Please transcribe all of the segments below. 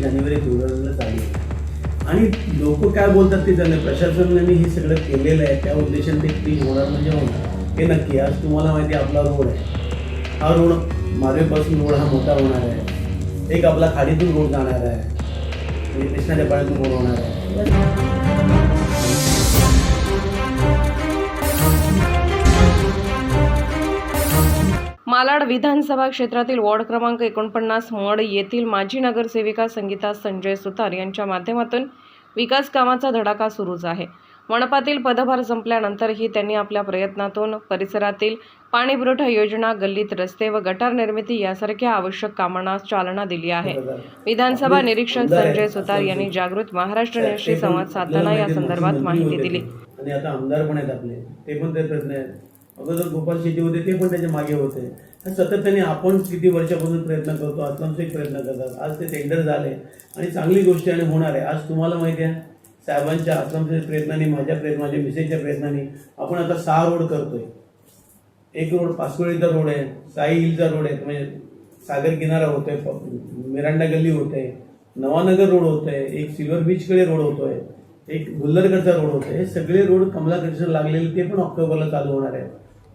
जानेवारी फेब्रुवारीला चालू आहे आणि लोक काय बोलतात ते झालं प्रशासनाने हे सगळं केलेलं आहे. त्या उद्देशाने ते क्लीन होणार म्हणजे होणार हे नक्की आज तुम्हाला माहिती आहे आपला रोड आहे. हा रोड मारेपासून रोड हा मोठा होणार आहे. एक आपला खाडीतून रोड जाणार आहे. म्हणजे कृष्णाच्या पाण्यातून रोड होणार आहे. मालाड विधानसभा क्षेत्रातील वॉर्ड क्रमांक एकोणपन्नास मड येथील माजी नगरसेविका संगीता संजय सुतार यांच्या माध्यमातून विकास कामाचा धडाका सुरूच आहे. मनपातील पदभार संपल्यानंतरही त्यांनी आपल्या प्रयत्नातून परिसरातील पाणीपुरवठा योजना गल्लीत रस्ते व गटार निर्मिती यासारख्या आवश्यक कामांना चालना दिली आहे. विधानसभा निरीक्षक संजय सुतार यांनी जागृत महाराष्ट्र न्यूजशी संवाद साधताना या संदर्भात माहिती दिली. आणि आता आमदार पण आहेत आपले. ते पण ते प्रयत्न आहेत. अगोदर गोपाल शेट्टी होते ते पण त्याच्यामागे होते. सतत सातत्याने आपण किती वर्षापासून प्रयत्न करतो आतलांचे प्रयत्न करतात. आज ते टेंडर झाले आणि चांगली गोष्ट आणि होणार आहे. आज तुम्हाला माहिती आहे साहेबांच्या आतलांच्या प्रयत्नाने माझ्या प्रयत्न माझ्या मिसेसच्या प्रयत्नाने आपण आता सहा रोड करतोय. एक रोड पाचकोळीचा रोड आहे साई हिलचा रोड आहे म्हणजे सागर किनारा होतोय मिरांडा गल्ली होते नवानगर रोड होतोय एक सिल्वर बीचकडे रोड होतोय एक गुल्लरगडचा रोड होतोय. हे सगळे रोड कमला कृष्ण लागलेले ते पण ऑक्टोबरला चालू होणार आहे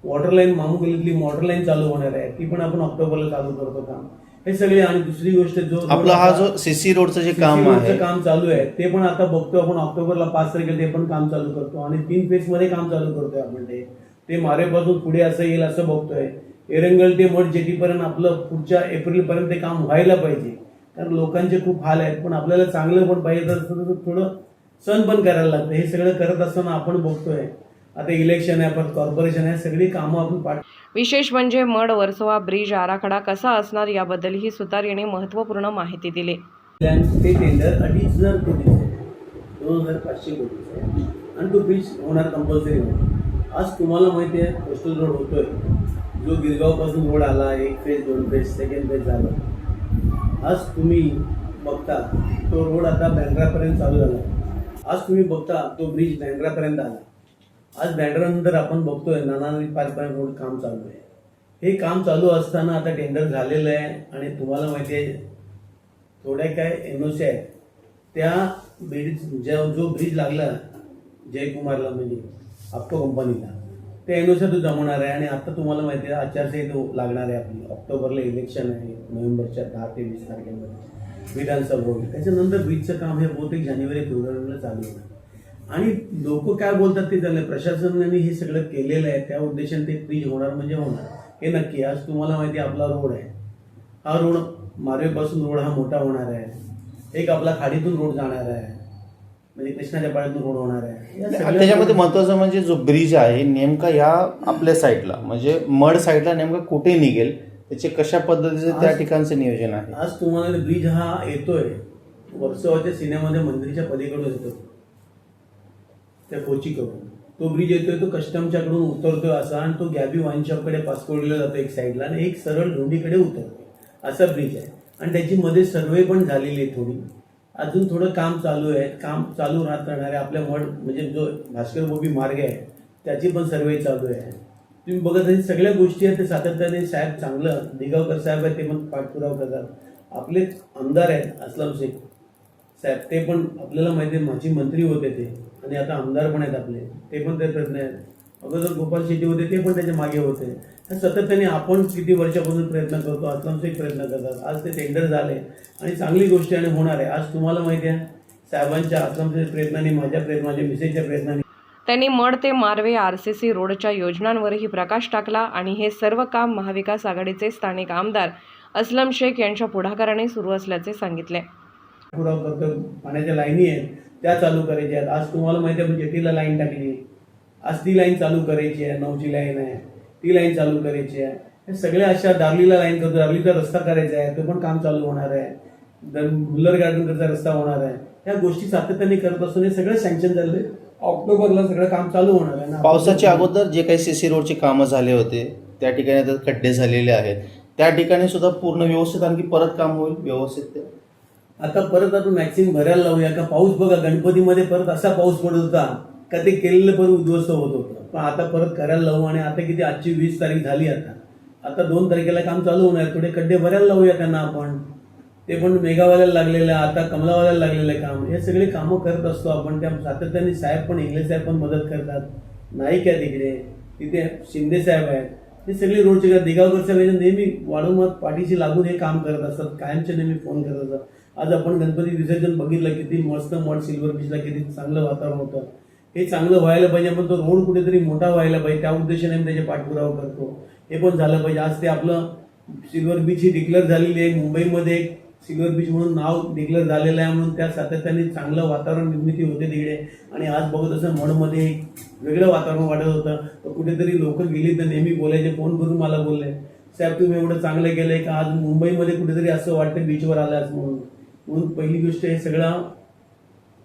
वॉटर लाईन मामू गल्लीतली वॉटर लाईन चालू होणार आहे. ती पण आपण ऑक्टोबरला चालू करतो काम. हे सगळे आणि दुसरी गोष्ट जो आपला हा जो सीसी रोडचं जे काम आहे. काम चालू आहे ते पण आता बघतो आपण ऑक्टोबरला पाच तारखेला ते पण काम चालू करतो. आणि तीन फेजमध्ये काम चालू करतोय आपण ते. ते मारेपासून पुढे असं येईल असं बघतोय. एरंगल ते मठ जेटीपर्यंत आपलं पुढच्या एप्रिल पर्यंत ते काम व्हायला पाहिजे. कारण लोकांचे खूप हाल आहेत पण आपल्याला चांगलं पण पाहिजे तर थोडं थोडं सण पण करायला लागतं. हे सगळं करत असताना आपण बघतोय. आता इलेक्शन आहे परत कॉर्पोरेशन आहे सगळी कामं आपण पाठ विशेष म्हणजे मड वर्सोवा ब्रिज आराखडा कसा असणार याबद्दलही सुतार यांनी महत्त्वपूर्ण माहिती दिली. ते टेंडर अडीच हजार कोटीचं आहे दोन हजार पाचशे कोटीचं आहे आणि तो ब्रिज होणार कंपल्सरी होणार. आज तुम्हाला माहिती आहे कोस्टल रोड होतोय. जो गिरगावपासून रोड आला एक फेज दोन फेज सेकंड फेज झालं. आज तुम्ही बघता तो रोड आता बँड्रापर्यंत चालू झाला. आज तुम्ही बघता तो ब्रिज बँड्रापर्यंत आला. आज बँड्रानंतर आपण बघतोय नाना नदी रोड काम चालू आहे. हे काम चालू असताना आता टेंडर झालेलं आहे आणि तुम्हाला माहिती आहे थोड्या काय एन ओ सी आहेत त्या ब्रिज ज्या जो ब्रिज लागला जयकुमारला म्हणजे आपको कंपनीला त्या एन ओ सी तो जमणार आहे आणि आता तुम्हाला माहिती आहे आचारसंहिता लागणार आहे आपली. ऑक्टोबरला इलेक्शन आहे नोव्हेंबरच्या दहा ते वीस तारखेमध्ये विधानसभा त्याच्यानंतर ब्रिजचं काम हे बहुतेक जानेवारी फेब्रुवारीला चालू होणार आणि लोक काय बोलतात ते झालं प्रशासनाने हे सगळं केलेलं आहे त्या उद्देशाने ते ब्रिज होणार म्हणजे होणार. हे नक्की आज तुम्हाला माहिती आपला रोड आहे. हा रोड मारेपासून रोड हा मोठा होणार आहे. एक आपला खाडीतून रोड जाणार आहे. म्हणजे कृष्णाच्या पाण्यातून रोड होणार आहे. त्याच्यामध्ये महत्वाचं म्हणजे जो ब्रिज आहे नेमका या आपल्या साईडला म्हणजे मड साईडला नेमका कुठे निघेल? त्याचे कशा पद्धतीचं त्या ठिकाणचं नियोजन आहे? आज तुम्हाला ब्रिज हा येतोय. वर्सोवाच्या सिनेमामध्ये मंदिरच्या पलीकडून येतो त्या कोचीकडून तो ब्रिज येतोय तो कस्टमच्याकडून उतरतोय असा आणि तो गॅबी वाईन शॉपकडे पासकोडला जातो एक साईडला आणि एक सरळ धोंडीकडे उतरतो असा ब्रिज आहे. आणि त्याची मध्ये सर्वे पण झालेली आहे थोडी. अजून थोडं काम चालू आहे. काम चालू राहत राहणार आहे आपल्या मड म्हणजे जो भास्कर बोबी मार्ग आहे त्याची पण सर्वे चालू आहे. तुम्ही बघत हे सगळ्या गोष्टी आहेत ते सातत्याने साहेब चांगलं. दिगावकर साहेब आहेत ते पण पाठपुरावा करतात. आपले आमदार आहेत असलम शेख. साहेब ते पण आपल्याला माहिती आहे माजी मंत्री होते ते. आणि आता आमदार पण आहेत आपले. ते पण ते प्रयत्न आहेत. अगोदर गोपाल शेट्टी होते ते पण त्याच्यामागे होते. तर सातत्याने आपण किती वर्षापासून प्रयत्न करतो आतलांचे प्रयत्न करतात. आज ते टेंडर झाले. आणि चांगली गोष्ट आणि होणार आहे. आज तुम्हाला माहिती आहे साहेबांच्या आतलांच्या प्रयत्नाने माझ्या प्रयत्न माझ्या मिसेसच्या प्रयत्नाने. त्यांनी मड ते मारवे आर सी सी रोडच्या योजनांवरही प्रकाश टाकला आणि हे सर्व काम महाविकास आघाडीचे स्थानिक आमदार असलम शेख यांच्या पुढाकाराने सुरू असल्याचे सांगितले. पुरावा करतो पाण्याच्या लाईनी आहेत त्या चालू करायच्या आहेत. आज तुम्हाला माहिती आहे म्हणजे जेटीला लाईन टाकली. आज ती लाईन चालू करायची आहे नऊची लाईन आहे. ती लाईन चालू करायची आहे. हे सगळ्या अशा दार्लीला लाईन करतो दार्लीचा रस्ता करायचा आहे तो पण काम चालू होणार आहे. दर मुल्लर गार्डनकडचा रस्ता होणार आहे. ह्या गोष्टी सातत्याने करत असून हे सगळं सँक्शन झालं ऑक्टोबरला सगळं काम चालू होणार आहे पावसाच्या अगोदर जे काही सीसी रोडचे कामं झाले होते त्या ठिकाणी आता खड्डे झालेले आहेत. त्या ठिकाणी सुद्धा पूर्ण व्यवस्थित आणखी परत काम होईल? व्यवस्थित आता परत आपण मॅक्सिमम भरायला लावूया. का पाऊस बघा गणपतीमध्ये परत असा पाऊस पडत होता का ते केलेलं परत उद्ध्वस्त होत होतं. पण आता परत करायला लावू आणि आता किती आजची वीस तारीख झाली आता. आता दोन तारखेला काम चालू होणार. थोडे खड्डे भरायला लावूया त्यांना आपण. ते पण मेगावाल्याला लागलेलं आहे आता कमलावाल्याला लागलेलं आहे काम. हे सगळे कामं करत असतो आपण. त्या सातत्याने साहेब पण इंग्लिश साहेब पण मदत करतात. नाईक आहे तिकडे. तिथे शिंदे साहेब आहेत. हे सगळे रोडचे दिगावकर साहेब नेहमी वाढून पाठीशी लागून हे काम करत असतात. कायमचे नेहमी फोन करत असतात. आज आपण गणपती विसर्जन बघितलं किती मस्त मठ सिल्वर बीचला किती चांगलं वातावरण होतं. हे चांगलं व्हायला पाहिजे आपण तो रोड कुठेतरी मोठा व्हायला पाहिजे त्या उद्देशाने त्याचे पाठपुरावा करतो. हे पण झालं पाहिजे. आज ते आपलं सिल्वर बीच ही डिक्लेअर झालेली आहे. मुंबईमध्ये एक सिल्वर बीच म्हणून नाव डिक्लेअर झालेलं आहे म्हणून त्या सातत्याने चांगलं वातावरण निर्मिती होते तिकडे. आणि आज बघत असं मडमध्ये एक वेगळं वातावरण वाटत होतं. तर कुठेतरी लोक गेली तर नेहमी बोलायचे फोन करून मला बोलले? साहेब तुम्ही एवढं चांगलं केलंय का? आज मुंबईमध्ये कुठेतरी असं वाटतं बीचवर आलास म्हणून. म्हणून पहिली गोष्ट हे सगळं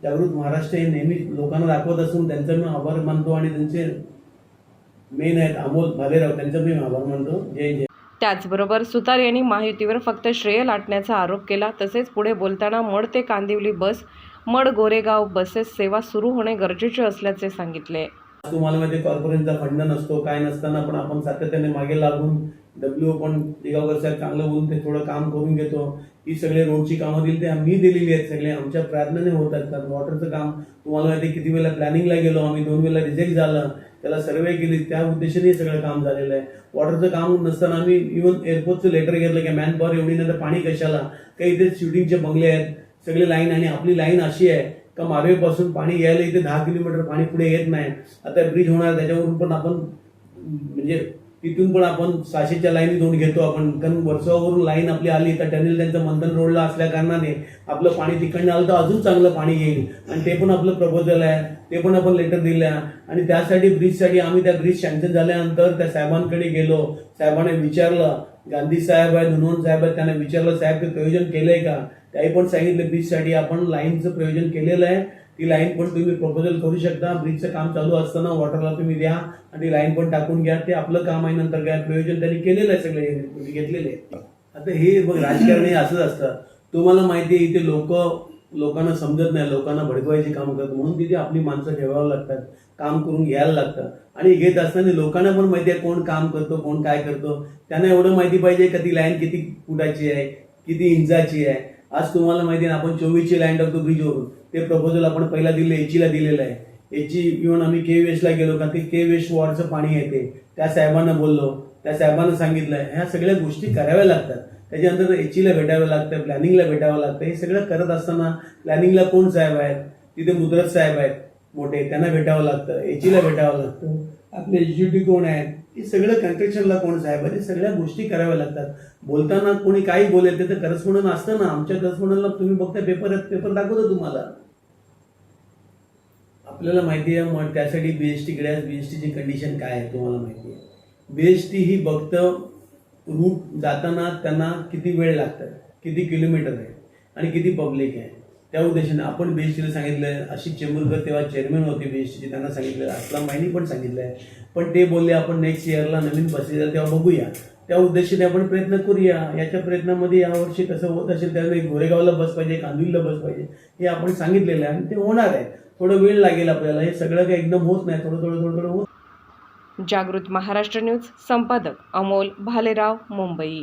जागृत महाराष्ट्र हे नेहमी लोकांना दाखवत असून त्यांचा मी आभार मानतो आणि त्यांचे मेन आहेत अमोल भालेराव त्यांचा मी आभार मानतो. जय जय. त्याचबरोबर सुतार यांनी महायुतीवर फक्त श्रेय लाटण्याचा आरोप केला. तसेच पुढे बोलताना मड ते कांदिवली बस मड गोरेगाव बसेस सेवा सुरू होणे गरजेचे असल्याचे सांगितले. तुम्हाला माहिती कॉर्पोरेशनचा फंड नसतो काय नसताना पण आपण सातत्याने मागे लागून डब्ल्यू पण दिगावकर साहेब चांगलं बोलून ते थोडं काम करून घेतो. ही सगळे रोडची कामं दिली ते आम्ही दिलेली आहेत सगळे. आमच्या प्रयत्नाने होत आहेत. कारण वॉटरचं काम तुम्हाला माहिती किती वेळेला प्लॅनिंगला गेलो आम्ही दोन वेळेला रिजेक्ट झालं. त्याला सर्वे केली. त्या उद्देशाने हे सगळं काम झालेलं आहे. वॉटरचं काम नसताना आम्ही इव्हन एअरपोर्टचं लेटर घेतलं की मॅन पॉवर एवढी नाही तर पाणी कशाला? काही इथे शूटिंगचे बंगले आहेत. सगळे लाईन आणि आपली लाईन अशी आहे. का मारवेपासून पाणी यायला इथे दहा किलोमीटर पाणी पुढे येत नाही. आता ब्रिज होणार त्याच्यावरून पण आपण म्हणजे तिथून पण आपण सहाशेच्या लाईनी दोन घेतो. आपण कारण वर्षावरून लाईन आपली आली तर टनेल त्यांचं मंथन रोडला असल्या कारणाने आपलं पाणी तिकडनं आलं तर अजून चांगलं पाणी येईल. आणि ते पण आपलं प्रपोजल आहे. ते पण आपण लेटर दिलं आणि त्यासाठी ब्रिजसाठी आम्ही त्या ब्रिज सँक्शन झाल्यानंतर त्या साहेबांकडे गेलो. साहेबांना विचारलं. गांधी साहेब आहे धुनवंत साहेब आहेत त्यांना विचारलं साहेब ते प्रयोजन आहे का? त्याही पण सांगितलं ब्रिजसाठी आपण लाईनचं प्रयोजन केलेलं आहे. ती लाईन पण तुम्ही प्रपोजल करू शकता. ब्रिजचं काम चालू असताना वॉटरला तुम्ही द्या आणि लाईन पण टाकून घ्या. ते आपलं काम आहे नंतर काय प्रयोजन त्यांनी केलेलं आहे सगळे तुम्ही घेतलेले आता हे बघ राजकारण हे असंच असतं. तुम्हाला माहिती आहे इथे लोक लोकांना समजत नाही लोकांना भडकवायची काम करतात. म्हणून तिथे आपली माणसं ठेवावं लागतात काम करून घ्यायला लागतं. आणि घेत असताना लोकांना पण माहिती आहे कोण काम करतो कोण काय करतो. त्यांना एवढं माहिती पाहिजे का ती लाईन किती फुटाची आहे किती इंचाची आहे. आज तुम्हाला माहिती आहे ना आपण चोवीसची लाईन द ब्रिजवरून ते प्रपोजल आपण पहिला दिले एचीला दिलेलं आहे. एची इव्हन आम्ही के वेस्टला गेलो कारण ते के वेश वॉर्डचं पाणी येते त्या साहेबांना बोललो त्या साहेबांना सांगितलं ह्या सगळ्या गोष्टी कराव्या लागतात. त्याच्यानंतर एचीला भेटावं लागतं प्लॅनिंगला भेटावं लागतं हे सगळं करत असताना प्लॅनिंगला कोण साहेब आहेत? तिथे मुद्रत साहेब आहेत. मोठे त्यांना भेटावं लागतं एचीला भेटावं लागतं आपले एक्झिक्युटिव्ह कोण आहेत हे सगळं कन्स्ट्रक्शनला कोण साहेब आहे हे सगळ्या गोष्टी कराव्या लागतात. बोलताना कोणी काही बोलेल ते तर करस्पॉन्डन असतं ना. आमच्या करस्पॉन्डनला तुम्ही बघता पेपर पेपर दाखवतो तुम्हाला. आपल्याला माहिती आहे मग त्यासाठी बी एस टीकडे बी एस टीची कंडिशन काय आहे तुम्हाला माहिती आहे. बी एस टी ही फक्त रूट जाताना त्यांना किती वेळ लागतं किती किलोमीटर आहे आणि किती पब्लिक आहे. त्या उद्देशाने आपण बीएसटीला सांगितलं अशी चेंबूरकर तेव्हा चेअरमॅन होते बीएसटीचे त्यांना सांगितलं. असला माहिती पण सांगितलं आहे पण ते बोलले आपण नेक्स्ट इयरला नवीन बसेस तेव्हा बघूया. त्या उद्देशाने आपण प्रयत्न करूया. याच्या प्रयत्नामध्ये यावर्षी कसं होत असेल त्यावेळी गोरेगावला बस पाहिजे कांदिवलीला बस पाहिजे हे आपण सांगितलेलं आहे. आणि ते होणार आहे. थोडं वेळ लागेल आपल्याला. हे सगळं काही एकदम होत नाही. थोडं थोडं थोडं थोडं होत जागृत महाराष्ट्र न्यूज संपादक अमोल भालेराव मुंबई.